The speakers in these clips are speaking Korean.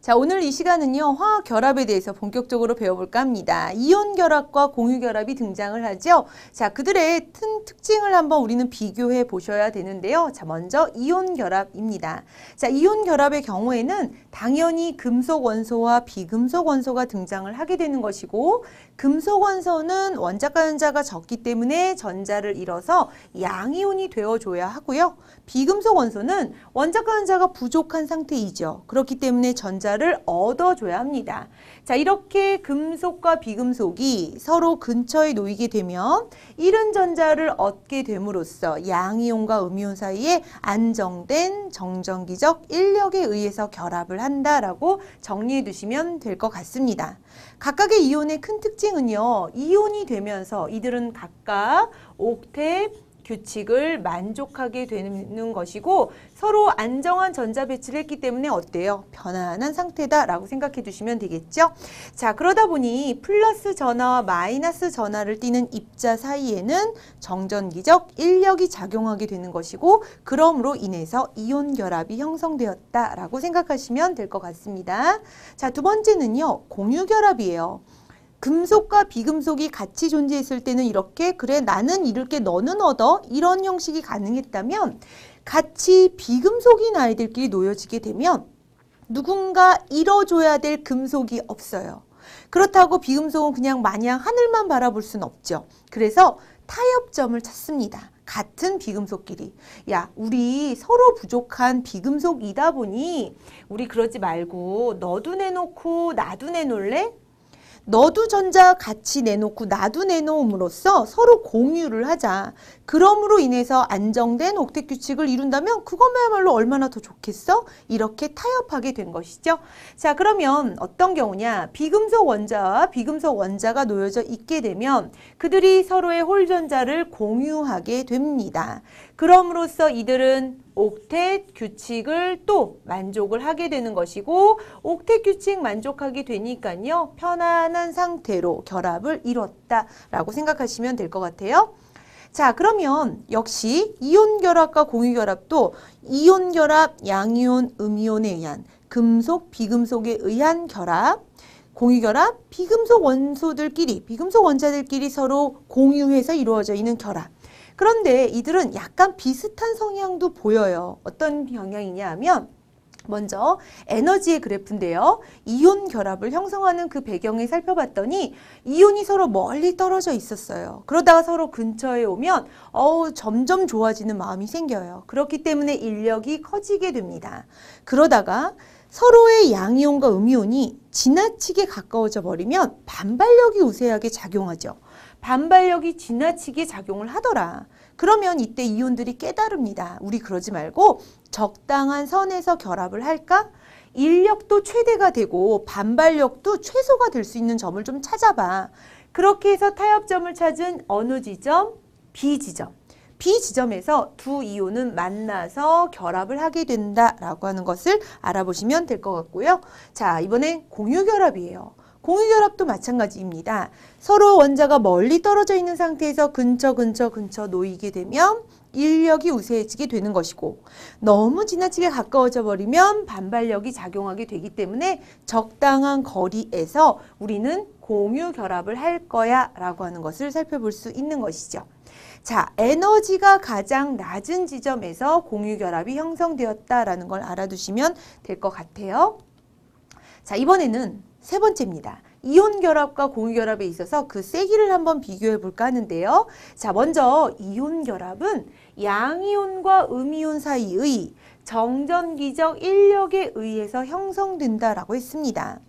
자, 오늘 이 시간은요, 화학 결합에 대해서 본격적으로 배워볼까 합니다. 이온 결합과 공유 결합이 등장을 하죠. 자, 그들의 큰 특징을 한번 우리는 비교해 보셔야 되는데요. 자, 먼저 이온 결합입니다. 자, 이온 결합의 경우에는 당연히 금속 원소와 비금속 원소가 등장을 하게 되는 것이고, 금속 원소는 원자과 연자가 적기 때문에 전자를 잃어서 양이온이 되어줘야 하고요. 비금속 원소는 원자과 연자가 부족한 상태이죠. 그렇기 때문에 전자를 얻어줘야 합니다. 자, 이렇게 금속과 비금속이 서로 근처에 놓이게 되면 이른 전자를 얻게 됨으로써 양이온과 음이온 사이에 안정된 정전기적 인력에 의해서 결합을 한다라고 정리해 두시면 될 것 같습니다. 각각의 이온의 큰 특징은요. 이온이 되면서 이들은 각각 옥텟, 규칙을 만족하게 되는 것이고 서로 안정한 전자 배치를 했기 때문에 어때요? 편안한 상태다라고 생각해 두시면 되겠죠? 자, 그러다 보니 플러스 전화와 마이너스 전화를 띠는 입자 사이에는 정전기적 인력이 작용하게 되는 것이고 그러므로 인해서 이온 결합이 형성되었다라고 생각하시면 될 것 같습니다. 자, 두 번째는요. 공유 결합이에요. 금속과 비금속이 같이 존재했을 때는 이렇게 그래 나는 잃을게 너는 얻어 이런 형식이 가능했다면 같이 비금속인 아이들끼리 놓여지게 되면 누군가 잃어줘야 될 금속이 없어요. 그렇다고 비금속은 그냥 마냥 하늘만 바라볼 수는 없죠. 그래서 타협점을 찾습니다. 같은 비금속끼리. 야, 우리 서로 부족한 비금속이다 보니 우리 그러지 말고 너도 내놓고 나도 내놓을래? 너도 전자 같이 내놓고 나도 내놓음으로써 서로 공유를 하자. 그럼으로 인해서 안정된 옥텟 규칙을 이룬다면 그것야말로 얼마나 더 좋겠어? 이렇게 타협하게 된 것이죠. 자, 그러면 어떤 경우냐? 비금속 원자와 비금속 원자가 놓여져 있게 되면 그들이 서로의 홀 전자를 공유하게 됩니다. 그럼으로써 이들은 옥텟 규칙을 또 만족을 하게 되는 것이고 옥텟 규칙 만족하게 되니까요. 편안한 상태로 결합을 이뤘다라고 생각하시면 될 것 같아요. 자, 그러면 역시 이온 결합과 공유 결합도 이온 결합, 양이온, 음이온에 의한 금속, 비금속에 의한 결합, 공유 결합, 비금속 원소들끼리, 비금속 원자들끼리 서로 공유해서 이루어져 있는 결합. 그런데 이들은 약간 비슷한 성향도 보여요. 어떤 경향이냐 하면 먼저 에너지의 그래프인데요. 이온 결합을 형성하는 그 배경을 살펴봤더니 이온이 서로 멀리 떨어져 있었어요. 그러다가 서로 근처에 오면 어우 점점 좋아지는 마음이 생겨요. 그렇기 때문에 인력이 커지게 됩니다. 그러다가 서로의 양이온과 음이온이 지나치게 가까워져 버리면 반발력이 우세하게 작용하죠. 반발력이 지나치게 작용을 하더라. 그러면 이때 이온들이 깨달습니다. 우리 그러지 말고 적당한 선에서 결합을 할까? 인력도 최대가 되고 반발력도 최소가 될 수 있는 점을 좀 찾아봐. 그렇게 해서 타협점을 찾은 어느 지점? B 지점. B 지점에서 두 이온은 만나서 결합을 하게 된다라고 하는 것을 알아보시면 될 것 같고요. 자, 이번엔 공유 결합이에요. 공유결합도 마찬가지입니다. 서로 원자가 멀리 떨어져 있는 상태에서 근처 근처 근처 놓이게 되면 인력이 우세해지게 되는 것이고 너무 지나치게 가까워져 버리면 반발력이 작용하게 되기 때문에 적당한 거리에서 우리는 공유 결합을 할 거야 라고 하는 것을 살펴볼 수 있는 것이죠. 자, 에너지가 가장 낮은 지점에서 공유 결합이 형성되었다라는 걸 알아두시면 될 것 같아요. 자, 이번에는 세 번째입니다. 이온 결합과 공유 결합에 있어서 그 세기를 한번 비교해 볼까 하는데요. 자, 먼저 이온 결합은 양이온과 음이온 사이의 정전기적 인력에 의해서 형성된다라고 했습니다.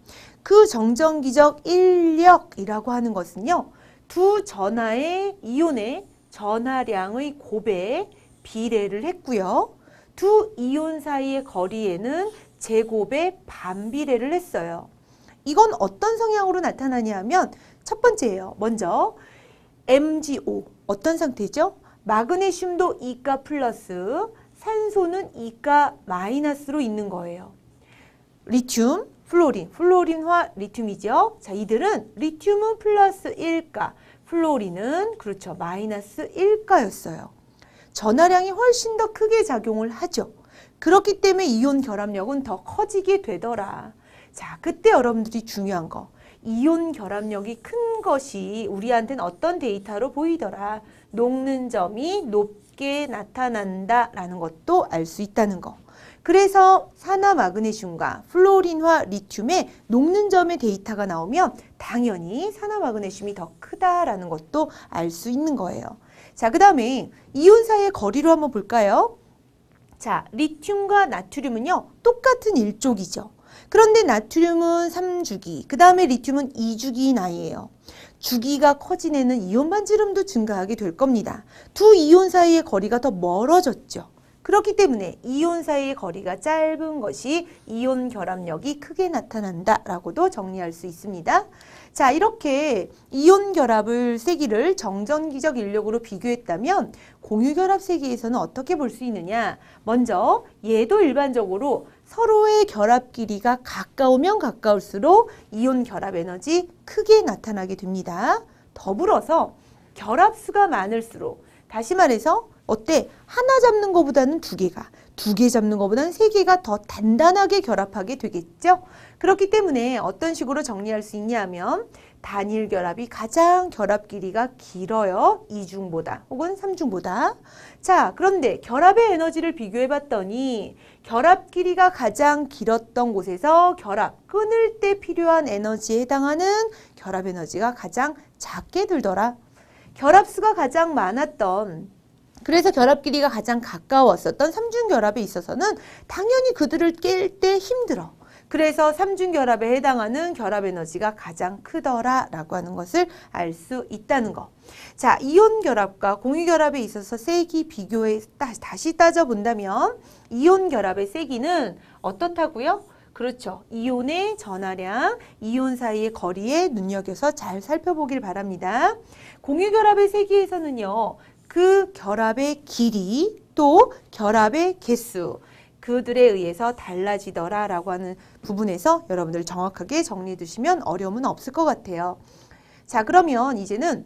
그 정전기적 인력이라고 하는 것은요. 두 전하의 이온의 전하량의 곱에 비례를 했고요. 두 이온 사이의 거리에는 제곱의 반비례를 했어요. 이건 어떤 성향으로 나타나냐 하면 첫 번째예요. 먼저 MgO 어떤 상태죠? 마그네슘도 E가 플러스 산소는 E가 마이너스로 있는 거예요. 리튬, 플로린, 플로린과 리튬이죠. 자, 이들은 리튬은 플러스 1가, 플로린은 그렇죠. 마이너스 1가였어요. 전하량이 훨씬 더 크게 작용을 하죠. 그렇기 때문에 이온 결합력은 더 커지게 되더라. 자, 그때 여러분들이 중요한 거. 이온 결합력이 큰 것이 우리한테는 어떤 데이터로 보이더라. 녹는 점이 높게 나타난다라는 것도 알 수 있다는 거. 그래서 산화 마그네슘과 플로린과 리튬의 녹는 점의 데이터가 나오면 당연히 산화 마그네슘이 더 크다라는 것도 알 수 있는 거예요. 자, 그 다음에 이온 사이의 거리로 한번 볼까요? 자, 리튬과 나트륨은요, 똑같은 일족이죠. 그런데 나트륨은 3주기, 그 다음에 리튬은 2주기 나이에요. 주기가 커진 애는 이온 반지름도 증가하게 될 겁니다. 두 이온 사이의 거리가 더 멀어졌죠. 그렇기 때문에 이온 사이의 거리가 짧은 것이 이온 결합력이 크게 나타난다라고도 정리할 수 있습니다. 자, 이렇게 이온 결합을 세기를 정전기적 인력으로 비교했다면 공유 결합 세기에서는 어떻게 볼 수 있느냐? 먼저 얘도 일반적으로 서로의 결합 길이가 가까우면 가까울수록 이온 결합 에너지 크게 나타나게 됩니다. 더불어서 결합수가 많을수록 다시 말해서 어때? 하나 잡는 것보다는 두 개가, 두 개 잡는 것보다는 세 개가 더 단단하게 결합하게 되겠죠? 그렇기 때문에 어떤 식으로 정리할 수 있냐 하면 단일 결합이 가장 결합 길이가 길어요. 이중보다 혹은 삼중보다. 자, 그런데 결합의 에너지를 비교해 봤더니 결합 길이가 가장 길었던 곳에서 결합, 끊을 때 필요한 에너지에 해당하는 결합 에너지가 가장 작게 들더라. 결합수가 가장 많았던 그래서 결합 길이가 가장 가까웠었던 삼중 결합에 있어서는 당연히 그들을 깰 때 힘들어. 그래서 삼중 결합에 해당하는 결합 에너지가 가장 크더라라고 하는 것을 알 수 있다는 거. 자, 이온 결합과 공유 결합에 있어서 세기 비교해 다시 따져본다면 이온 결합의 세기는 어떻다고요? 그렇죠. 이온의 전하량, 이온 사이의 거리에 눈여겨서 잘 살펴보길 바랍니다. 공유결합의 세기에서는요. 그 결합의 길이 또 결합의 개수 그들에 의해서 달라지더라라고 하는 부분에서 여러분들 정확하게 정리해 두시면 어려움은 없을 것 같아요. 자 그러면 이제는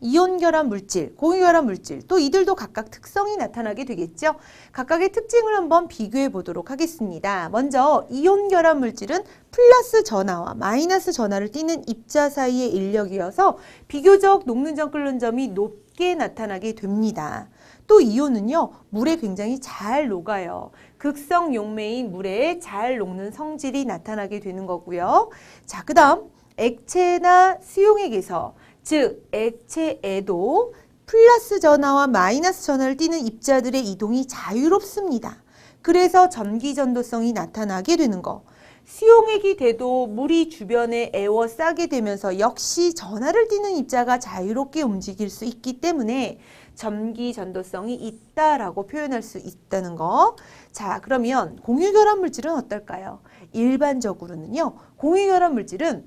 이온 결합 물질, 공유 결합 물질 또 이들도 각각 특성이 나타나게 되겠죠. 각각의 특징을 한번 비교해 보도록 하겠습니다. 먼저 이온 결합 물질은 플러스 전하와 마이너스 전하를 띠는 입자 사이의 인력이어서 비교적 녹는 점 끓는 점이 높게 나타나게 됩니다. 또 이온은요 물에 굉장히 잘 녹아요. 극성 용매인 물에 잘 녹는 성질이 나타나게 되는 거고요. 자, 그 다음 액체나 수용액에서 즉 액체에도 플러스 전하와 마이너스 전하를 띠는 입자들의 이동이 자유롭습니다. 그래서 전기 전도성이 나타나게 되는 거. 수용액이 돼도 물이 주변에 에워싸게 되면서 역시 전하를 띠는 입자가 자유롭게 움직일 수 있기 때문에 전기 전도성이 있다라고 표현할 수 있다는 거. 자, 그러면 공유결합 물질은 어떨까요? 일반적으로는요. 공유결합 물질은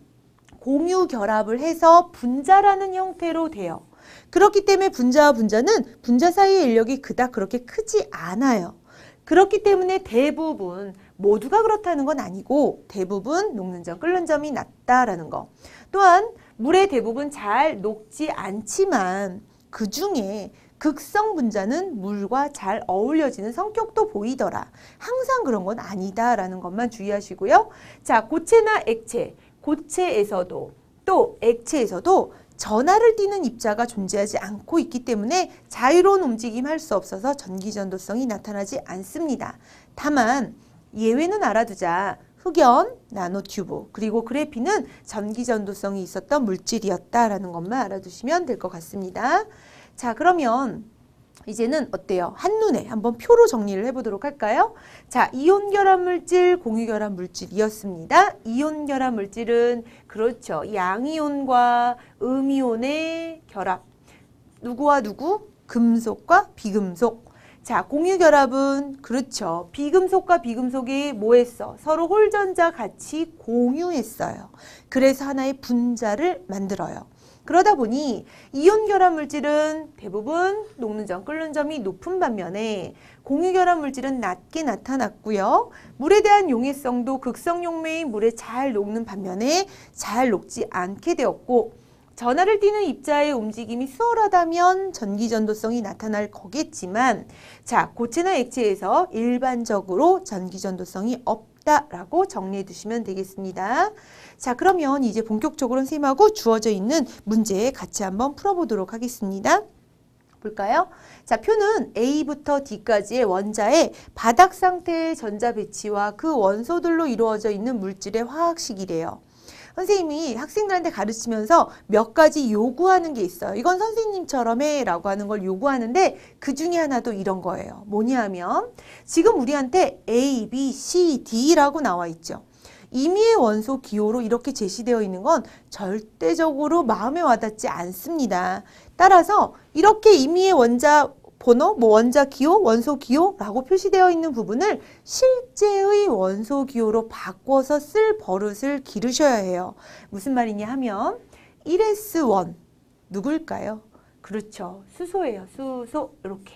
공유 결합을 해서 분자라는 형태로 돼요. 그렇기 때문에 분자와 분자는 분자 사이의 인력이 그닥 그렇게 크지 않아요. 그렇기 때문에 대부분 모두가 그렇다는 건 아니고 대부분 녹는 점, 끓는 점이 낮다라는 거. 또한 물에 대부분 잘 녹지 않지만 그 중에 극성 분자는 물과 잘 어울려지는 성격도 보이더라. 항상 그런 건 아니다라는 것만 주의하시고요. 자, 고체나 액체, 고체에서도 또 액체에서도 전하를 띠는 입자가 존재하지 않고 있기 때문에 자유로운 움직임 할 수 없어서 전기전도성이 나타나지 않습니다. 다만 예외는 알아두자. 흑연, 나노튜브, 그리고 그래피는 전기전도성이 있었던 물질이었다라는 것만 알아두시면 될 것 같습니다. 자 그러면 이제는 어때요? 한눈에 한번 표로 정리를 해보도록 할까요? 자, 이온 결합 물질, 공유 결합 물질이었습니다. 이온 결합 물질은 그렇죠. 양이온과 음이온의 결합. 누구와 누구? 금속과 비금속. 자, 공유 결합은 그렇죠. 비금속과 비금속이 뭐 했어? 서로 홀전자 같이 공유했어요. 그래서 하나의 분자를 만들어요. 그러다 보니 이온 결합 물질은 대부분 녹는 점, 끓는 점이 높은 반면에 공유 결합 물질은 낮게 나타났고요. 물에 대한 용해성도 극성 용매인 물에 잘 녹는 반면에 잘 녹지 않게 되었고 전하를 띠는 입자의 움직임이 수월하다면 전기 전도성이 나타날 거겠지만 자 고체나 액체에서 일반적으로 전기 전도성이 없다. 있다라고 정리해 두시면 되겠습니다. 자, 그러면 이제 본격적으로 선생님하고 주어져 있는 문제 같이 한번 풀어보도록 하겠습니다. 볼까요? 자, 표는 A부터 D까지의 원자의 바닥 상태의 전자 배치와 그 원소들로 이루어져 있는 물질의 화학식이래요. 선생님이 학생들한테 가르치면서 몇 가지 요구하는 게 있어요. 이건 선생님처럼 해 라고 하는 걸 요구하는데 그 중에 하나도 이런 거예요. 뭐냐면 지금 우리한테 A, B, C, D라고 나와 있죠. 임의의 원소 기호로 이렇게 제시되어 있는 건 절대적으로 마음에 와닿지 않습니다. 따라서 이렇게 임의의 원자 번호, 뭐 원자 기호, 원소 기호라고 표시되어 있는 부분을 실제의 원소 기호로 바꿔서 쓸 버릇을 기르셔야 해요. 무슨 말이냐 하면 1s1 누굴까요? 그렇죠. 수소예요. 수소 이렇게.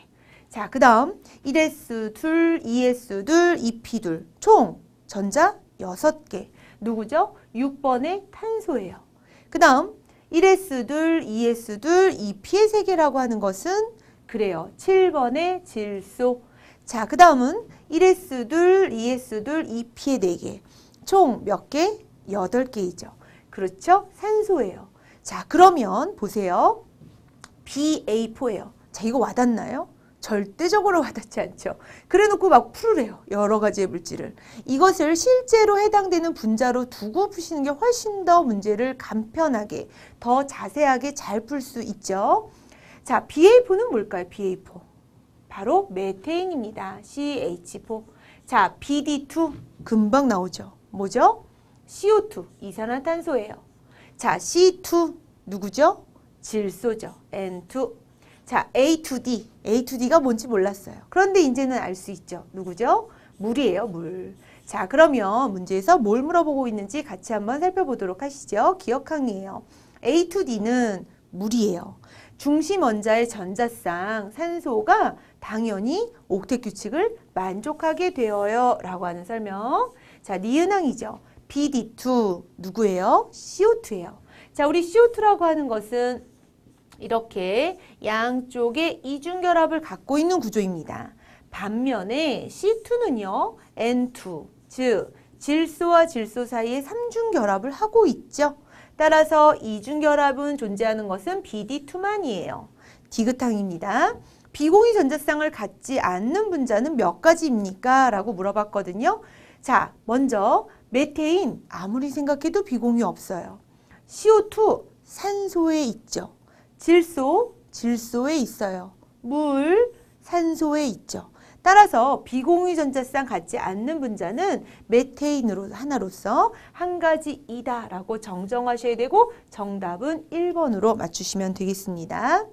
자, 그 다음 1s2, 2s2, 2p2 총 전자 6개. 누구죠? 6번의 탄소예요. 그 다음 1s2, 2s2, 2p의 세개라고 하는 것은 그래요. 7번의 질소. 자, 그 다음은 1s2, 2s2, 2p의 4개. 총 몇 개? 8개이죠. 그렇죠? 산소예요. 자, 그러면 보세요. BA4예요. 자, 이거 와닿나요? 절대적으로 와닿지 않죠. 그래 놓고 막 풀으래요. 여러 가지의 물질을. 이것을 실제로 해당되는 분자로 두고 푸시는 게 훨씬 더 문제를 간편하게, 더 자세하게 잘 풀 수 있죠. 자, BA4는 뭘까요? BA4. 바로 메테인입니다. CH4. 자, BD2 금방 나오죠. 뭐죠? CO2 이산화탄소예요. 자, C2 누구죠? 질소죠. N2 자, A2D. A2D가 뭔지 몰랐어요. 그런데 이제는 알 수 있죠. 누구죠? 물이에요, 물. 자, 그러면 문제에서 뭘 물어보고 있는지 같이 한번 살펴보도록 하시죠. 기억항이에요. A2D는 물이에요. 중심 원자의 전자쌍 산소가 당연히 옥텟 규칙을 만족하게 되어요 라고 하는 설명. 자, 니은항이죠. BD2 누구예요? CO2예요. 자, 우리 CO2라고 하는 것은 이렇게 양쪽에 이중결합을 갖고 있는 구조입니다. 반면에 C2는요. N2, 즉 질소와 질소 사이에 삼중결합을 하고 있죠. 따라서 이중결합은 존재하는 것은 BD2만이에요. 디귿항입니다. 비공유 전자쌍을 갖지 않는 분자는 몇 가지입니까? 라고 물어봤거든요. 자, 먼저 메테인 아무리 생각해도 비공유 없어요. CO2 산소에 있죠. 질소, 질소에 있어요. 물, 산소에 있죠. 따라서 비공유 전자쌍 갖지 않는 분자는 메테인으로 하나로서 한 가지이다 라고 정정하셔야 되고 정답은 1번으로 맞추시면 되겠습니다.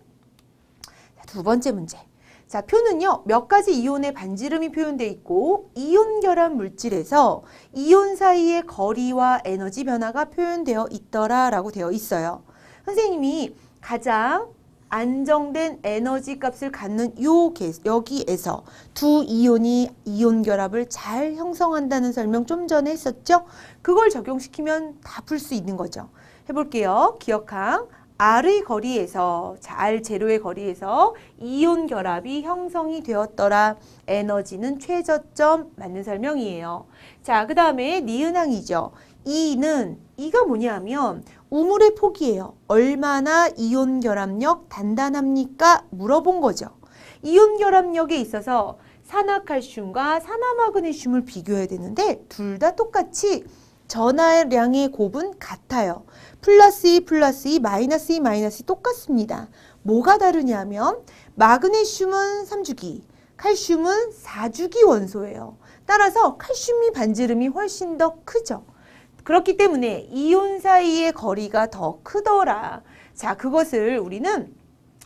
두 번째 문제. 자, 표는요, 몇 가지 이온의 반지름이 표현되어 있고, 이온 결합 물질에서 이온 사이의 거리와 에너지 변화가 표현되어 있더라 라고 되어 있어요. 선생님이 가장 안정된 에너지 값을 갖는 요 여기에서 두 이온이 이온 결합을 잘 형성한다는 설명 좀 전에 했었죠? 그걸 적용시키면 다 풀 수 있는 거죠. 해볼게요. 기억항 R의 거리에서 자, R 제로의 거리에서 이온 결합이 형성이 되었더라. 에너지는 최저점 맞는 설명이에요. 자, 그 다음에 니은항이죠. E는 E가 뭐냐면 우물의 폭이에요. 얼마나 이온 결합력 단단합니까? 물어본 거죠. 이온 결합력에 있어서 산화칼슘과 산화마그네슘을 비교해야 되는데 둘 다 똑같이 전하량의 곱은 같아요. 플러스 2 플러스 2 마이너스 2 마이너스 2 똑같습니다. 뭐가 다르냐면 마그네슘은 3주기, 칼슘은 4주기 원소예요. 따라서 칼슘이 반지름이 훨씬 더 크죠. 그렇기 때문에 이온 사이의 거리가 더 크더라. 자, 그것을 우리는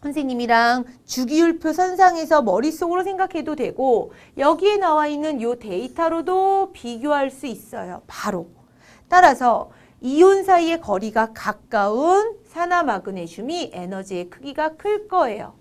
선생님이랑 주기율표 선상에서 머릿속으로 생각해도 되고 여기에 나와 있는 이 데이터로도 비교할 수 있어요. 바로. 따라서 이온 사이의 거리가 가까운 산화마그네슘이 에너지의 크기가 클 거예요.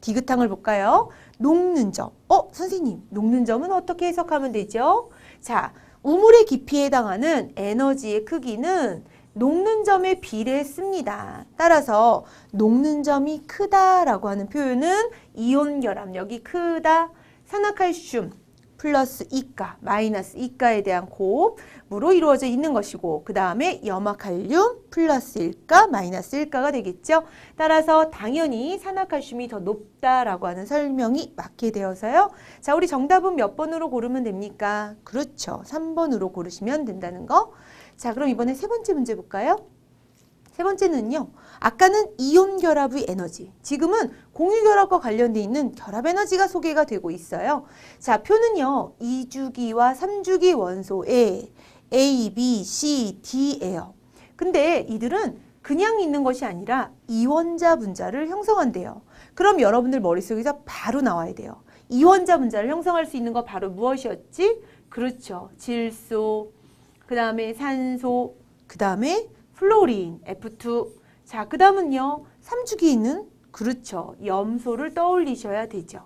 디귿항을 볼까요? 녹는 점. 어, 선생님, 녹는 점은 어떻게 해석하면 되죠? 자, 우물의 깊이에 해당하는 에너지의 크기는 녹는 점에 비례했습니다. 따라서 녹는 점이 크다라고 하는 표현은 이온 결합력이 크다. 산화칼슘 플러스 이가 마이너스 이가에 대한 곱으로 이루어져 있는 것이고 그 다음에 염화칼륨 플러스 1가 마이너스 1가가 되겠죠. 따라서 당연히 산화칼슘이 더 높다라고 하는 설명이 맞게 되어서요. 자 우리 정답은 몇 번으로 고르면 됩니까? 그렇죠. 3번으로 고르시면 된다는 거. 자 그럼 이번에 세 번째 문제 볼까요? 세 번째는요. 아까는 이온 결합의 에너지, 지금은 공유 결합과 관련돼 있는 결합 에너지가 소개가 되고 있어요. 자, 표는요. 2주기와 3주기 원소에 A, B, C, D예요. 근데 이들은 그냥 있는 것이 아니라 이원자 분자를 형성한대요. 그럼 여러분들 머릿속에서 바로 나와야 돼요. 이원자 분자를 형성할 수 있는 거 바로 무엇이었지? 그렇죠. 질소, 그 다음에 산소, 그 다음에 플로린, F2. 자, 그 다음은요. 3주기에 있는 그렇죠. 염소를 떠올리셔야 되죠.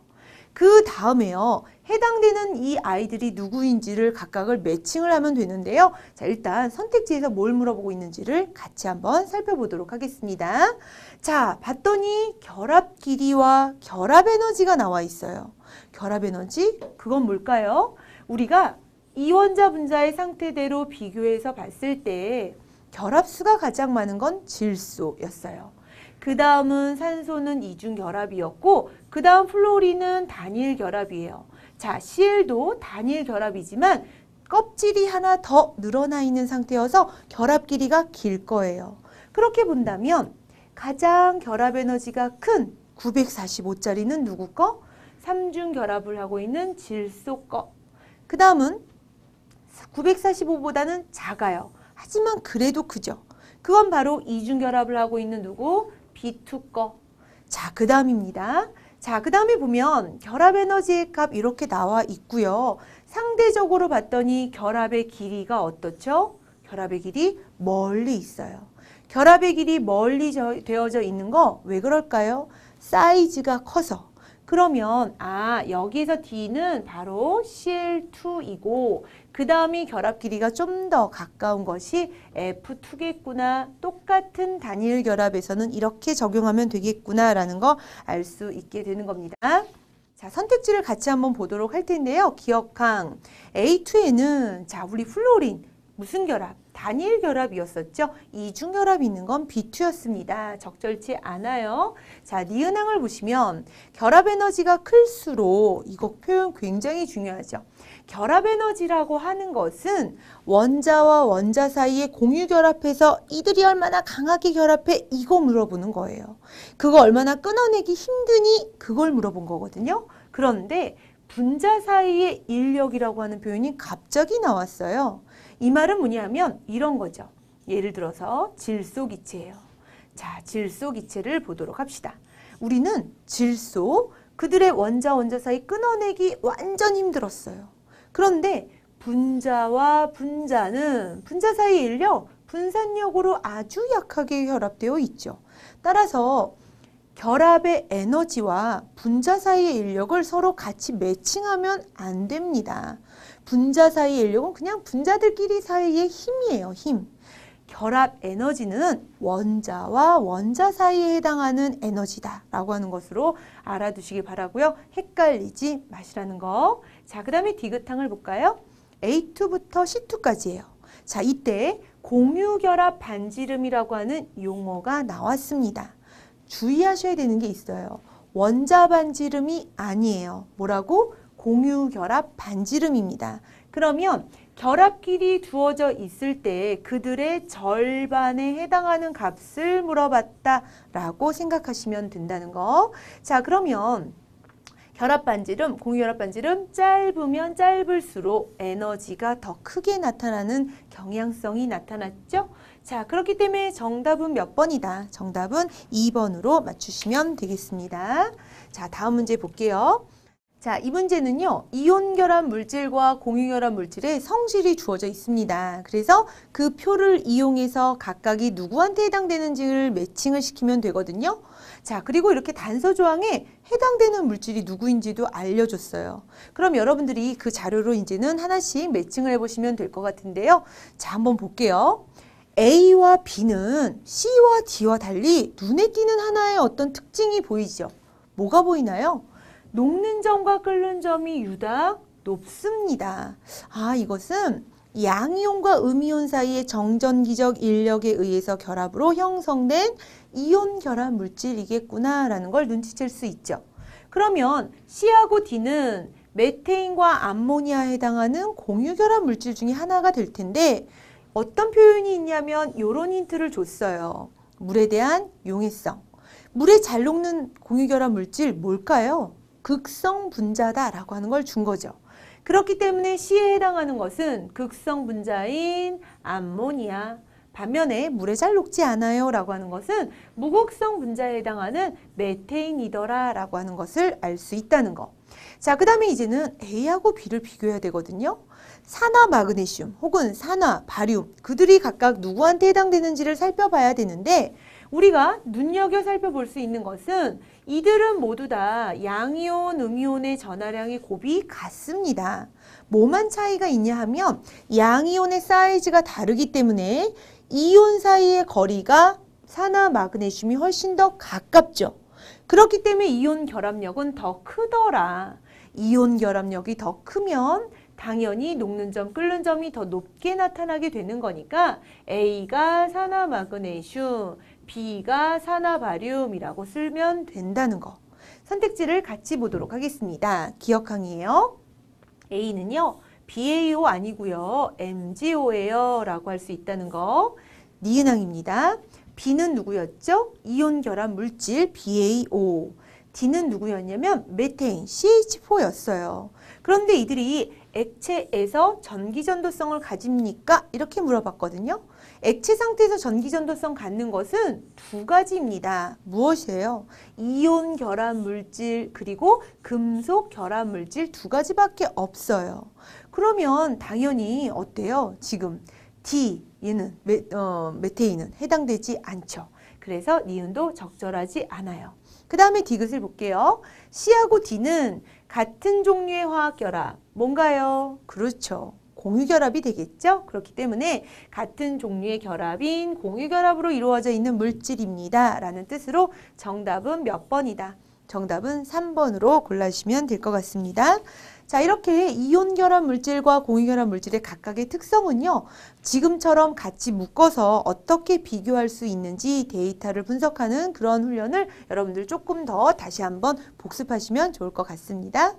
그 다음에요. 해당되는 이 아이들이 누구인지를 각각을 매칭을 하면 되는데요. 자, 일단 선택지에서 뭘 물어보고 있는지를 같이 한번 살펴보도록 하겠습니다. 자, 봤더니 결합 길이와 결합 에너지가 나와 있어요. 결합 에너지? 그건 뭘까요? 우리가 이원자 분자의 상태대로 비교해서 봤을 때 결합수가 가장 많은 건 질소였어요. 그 다음은 산소는 이중 결합이었고 그 다음 플로리는 단일 결합이에요. 자, CL도 단일 결합이지만 껍질이 하나 더 늘어나 있는 상태여서 결합 길이가 길 거예요. 그렇게 본다면 가장 결합 에너지가 큰 945짜리는 누구 거? 삼중 결합을 하고 있는 질소 거. 그 다음은 945보다는 작아요. 하지만 그래도 크죠. 그건 바로 이중결합을 하고 있는 누구? B2 거. 자, 그 다음입니다. 자, 그 다음에 보면 결합 에너지의 값 이렇게 나와 있고요. 상대적으로 봤더니 결합의 길이가 어떻죠? 결합의 길이 멀리 있어요. 결합의 길이 멀리 되어져 있는 거 왜 그럴까요? 사이즈가 커서 그러면 아 여기서 D는 바로 CL2이고 그 다음이 결합 길이가 좀 더 가까운 것이 F2겠구나. 똑같은 단일 결합에서는 이렇게 적용하면 되겠구나라는 거 알 수 있게 되는 겁니다. 자, 선택지를 같이 한번 보도록 할 텐데요. 기억항 A2에는 자, 우리 플로린 무슨 결합? 단일 결합이었었죠. 이중 결합이 있는 건 B2였습니다. 적절치 않아요. 자, 니은항을 보시면 결합 에너지가 클수록 이거 표현 굉장히 중요하죠. 결합 에너지라고 하는 것은 원자와 원자 사이에 공유 결합해서 이들이 얼마나 강하게 결합해 이거 물어보는 거예요. 그거 얼마나 끊어내기 힘드니 그걸 물어본 거거든요. 그런데 분자 사이의 인력이라고 하는 표현이 갑자기 나왔어요. 이 말은 뭐냐면 이런 거죠. 예를 들어서 질소기체예요. 자, 질소기체를 보도록 합시다. 우리는 질소, 그들의 원자 원자 사이 끊어내기 완전 힘들었어요. 그런데 분자와 분자는 분자 사이 인력, 분산력으로 아주 약하게 결합되어 있죠. 따라서 결합의 에너지와 분자 사이의 인력을 서로 같이 매칭하면 안 됩니다. 분자 사이의 인력은 그냥 분자들끼리 사이의 힘이에요. 힘. 결합 에너지는 원자와 원자 사이에 해당하는 에너지다 라고 하는 것으로 알아두시기 바라고요. 헷갈리지 마시라는 거. 자, 그 다음에 디귿탕을 볼까요? A2부터 C2까지예요. 자, 이때 공유결합 반지름이라고 하는 용어가 나왔습니다. 주의하셔야 되는 게 있어요. 원자 반지름이 아니에요. 뭐라고? 공유 결합 반지름입니다. 그러면 결합끼리 두어져 있을 때 그들의 절반에 해당하는 값을 물어봤다라고 생각하시면 된다는 거. 자, 그러면 결합 반지름, 공유결합 반지름 짧으면 짧을수록 에너지가 더 크게 나타나는 경향성이 나타났죠? 자, 그렇기 때문에 정답은 몇 번이다? 정답은 2번으로 맞추시면 되겠습니다. 자, 다음 문제 볼게요. 자, 이 문제는요. 이온 결합 물질과 공유 결합 물질의 성질이 주어져 있습니다. 그래서 그 표를 이용해서 각각이 누구한테 해당되는지를 매칭을 시키면 되거든요. 자, 그리고 이렇게 단서 조항에 해당되는 물질이 누구인지도 알려줬어요. 그럼 여러분들이 그 자료로 이제는 하나씩 매칭을 해보시면 될 것 같은데요. 자, 한번 볼게요. A와 B는 C와 D와 달리 눈에 띄는 하나의 어떤 특징이 보이죠. 뭐가 보이나요? 녹는 점과 끓는 점이 유닥 높습니다. 아, 이것은 양이온과 음이온 사이의 정전기적 인력에 의해서 결합으로 형성된 이온 결합 물질이겠구나라는 걸 눈치챌 수 있죠. 그러면 C하고 D는 메테인과 암모니아에 해당하는 공유 결합 물질 중에 하나가 될 텐데 어떤 표현이 있냐면 이런 힌트를 줬어요. 물에 대한 용해성. 물에 잘 녹는 공유 결합 물질 뭘까요? 극성 분자다라고 하는 걸 준 거죠. 그렇기 때문에 C에 해당하는 것은 극성 분자인 암모니아. 반면에 물에 잘 녹지 않아요 라고 하는 것은 무극성 분자에 해당하는 메테인이더라 라고 하는 것을 알 수 있다는 거. 자, 그 다음에 이제는 A하고 B를 비교해야 되거든요. 산화 마그네슘 혹은 산화 바륨 그들이 각각 누구한테 해당되는지를 살펴봐야 되는데 우리가 눈여겨 살펴볼 수 있는 것은 이들은 모두 다 양이온, 음이온의 전하량의 곱이 같습니다. 뭐만 차이가 있냐 하면 양이온의 사이즈가 다르기 때문에 이온 사이의 거리가 산화 마그네슘이 훨씬 더 가깝죠. 그렇기 때문에 이온 결합력은 더 크더라. 이온 결합력이 더 크면 당연히 녹는 점, 끓는 점이 더 높게 나타나게 되는 거니까 A가 산화 마그네슘, B가 산화 바륨이라고 쓰면 된다는 거. 선택지를 같이 보도록 하겠습니다. 기억항이에요. A는요, BAO 아니고요, MgO예요 라고 할 수 있다는 거. 니은항입니다. B는 누구였죠? 이온 결합 물질 BAO. D는 누구였냐면 메테인 CH4였어요. 그런데 이들이 액체에서 전기전도성을 가집니까? 이렇게 물어봤거든요. 액체 상태에서 전기전도성 갖는 것은 두 가지입니다. 무엇이에요? 이온 결합 물질 그리고 금속 결합 물질 두 가지밖에 없어요. 그러면 당연히 어때요? 지금 D 얘는 메, 어, 메테인은 해당되지 않죠. 그래서 니은도 적절하지 않아요. 그 다음에 디귿을 볼게요. C하고 D는 같은 종류의 화학 결합. 뭔가요? 그렇죠. 공유 결합이 되겠죠? 그렇기 때문에 같은 종류의 결합인 공유 결합으로 이루어져 있는 물질입니다. 라는 뜻으로 정답은 몇 번이다? 정답은 3번으로 골라주시면 될 것 같습니다. 자, 이렇게 이온 결합 물질과 공유 결합 물질의 각각의 특성은요. 지금처럼 같이 묶어서 어떻게 비교할 수 있는지 데이터를 분석하는 그런 훈련을 여러분들 조금 더 다시 한번 복습하시면 좋을 것 같습니다.